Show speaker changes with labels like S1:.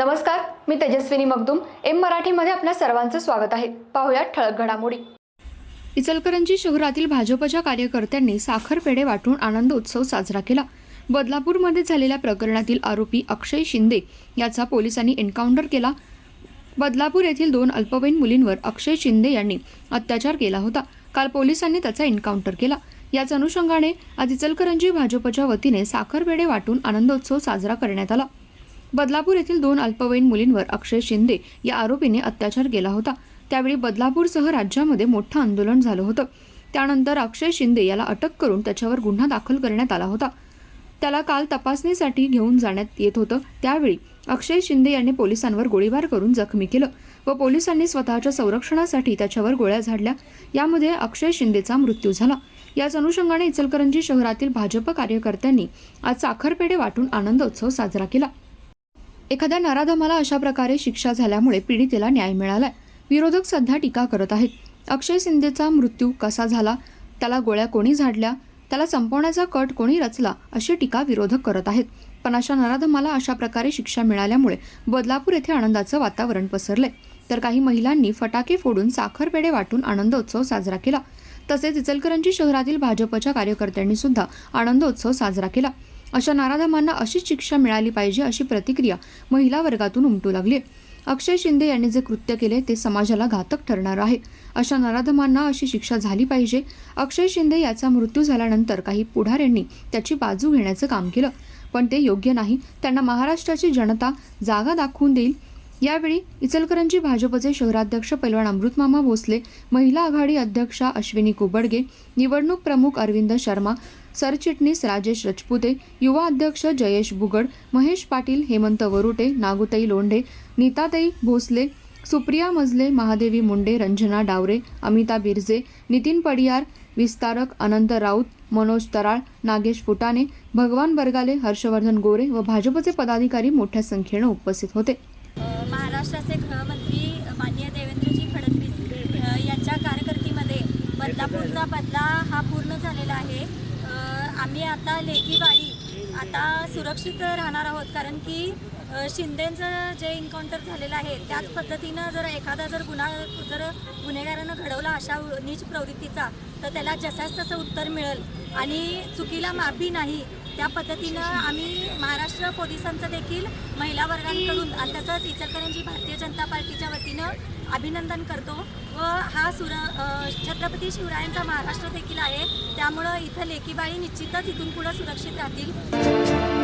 S1: नमस्कार मी तेजस्विनी मगदुम. एम मराठीमध्ये आपल्या सर्वांचं स्वागत आहे. पाहुयात ठळक घडामोडी. इचलकरंजी शहरातील भाजपच्या कार्यकर्त्यांनी साखरपेढे वाटून आनंद उत्सव साजरा केला. बदलापूरमध्ये झालेल्या प्रकरणातील आरोपी अक्षय शिंदे याचा पोलिसांनी एन्काउंटर केला. बदलापूर येथील दोन अल्पवयीन मुलींवर अक्षय शिंदे यांनी अत्याचार केला होता. काल पोलिसांनी त्याचा एन्काउंटर केला. याच अनुषंगाने आज इचलकरंजी भाजपच्या वतीने साखरपेढे वाटून आनंदोत्सव साजरा करण्यात आला. बदलापूर येथील दोन अल्पवयीन मुलींवर अक्षय शिंदे या आरोपीने अत्याचार केला होता. त्यावेळी बदलापूरसह राज्यामध्ये मोठं आंदोलन झालं होतं. त्यानंतर अक्षय शिंदे याला अटक करून त्याच्यावर गुन्हा दाखल करण्यात आला होता. त्याला काल तपासणीसाठी घेऊन जाण्यात येत होतं. त्यावेळी अक्षय शिंदे यांनी पोलिसांवर गोळीबार करून जखमी केलं व पोलिसांनी स्वतःच्या संरक्षणासाठी त्याच्यावर गोळ्या झाडल्या. यामध्ये अक्षय शिंदेचा मृत्यू झाला. याच अनुषंगाने इचलकरंजी शहरातील भाजप कार्यकर्त्यांनी आज साखरपेढे वाटून आनंदोत्सव साजरा केला. एखाद्या नराधमाला अशा प्रकारे शिक्षा झाल्यामुळे पीडितेला न्याय मिळालाय. विरोधक सध्या टीका करत आहेत. अक्षय शिंदेचा मृत्यू कसा झाला? त्याला गोळ्या कोणी झाडल्या? त्याला संपवण्याचा कट कोणी रचला? अशी टीका विरोधक करत आहेत. पण अशा नराधमाला अशा प्रकारे शिक्षा मिळाल्यामुळे बदलापूर येथे आनंदाचं वातावरण पसरले तर काही महिलांनी फटाके फोडून साखरपेढे वाटून आनंदोत्सव साजरा केला. तसेच इचलकरंजी शहरातील भाजपच्या कार्यकर्त्यांनी सुद्धा आनंदोत्सव साजरा केला. अशा नाराधमांना अशीच शिक्षा मिळाली पाहिजे अशी प्रतिक्रिया महिला वर्गातून उमटू लागली. अक्षय शिंदे यांनी जे कृत्य केले ते समाजाला घातक ठरणार आहे. अशा नराधमांना अशी शिक्षा झाली पाहिजे. अक्षय शिंदे याचा मृत्यू झाल्यानंतर काही पुढाऱ्यांनी त्याची बाजू घेण्याचं काम केलं. पण ते योग्य नाही. त्यांना महाराष्ट्राची जनता जागा दाखवून देईल यावेळी इचलकरंजी भाजपचे शहराध्यक्ष पैलवान अमृतमामा भोसले महिला आघाडी अध्यक्षा अश्विनी कुबडगे निवडणूक प्रमुख अरविंद शर्मा सरचिटणीस राजेश रजपुते युवा अध्यक्ष जयेश बुगड महेश पाटील हेमंत वरुटे नागुताई लोंढे नीताताई भोसले सुप्रिया मजले महादेवी मुंडे रंजना डावरे अमिता बिरजे नितीन पडियार विस्तारक अनंत राऊत मनोज तराळ नागेश फुटाणे भगवान बरगाले हर्षवर्धन गोरे व भाजपचे पदाधिकारी मोठ्या संख्येनं उपस्थित होते.
S2: महाराष्ट्राचे गृहमंत्री माननीय देवेंद्रजी फडणवीस यांच्या कारकिर्दीमध्ये बदलापूरचा बदला हा पूर्ण झालेला आहे. आम्ही आता लेकीवाडी आता सुरक्षित राहणार आहोत. कारण की शिंदेंचं शिंदेचं जे इन्काउंटर झालेलं आहे त्याच पद्धतीनं जर एखादा जर गुन्हा जर गुन्हेगारानं घडवला अशा नीच प्रवृत्तीचा तर त्याला जसाच तसं उत्तर मिळेल. आणि चुकीला माफी नाही त्या पद्धतीनं आम्ही महाराष्ट्र पोलिसांचं देखील महिला वर्गांकडून तसंच इचलकरंजी भारतीय जनता पार्टीच्या वतीनं अभिनंदन करतो. व हा सुर छत्रपती शिवरायांचा महाराष्ट्र देखील आहे. त्यामुळं इथं लेकीबाळी निश्चितच इथून पुढं सुरक्षित राहतील.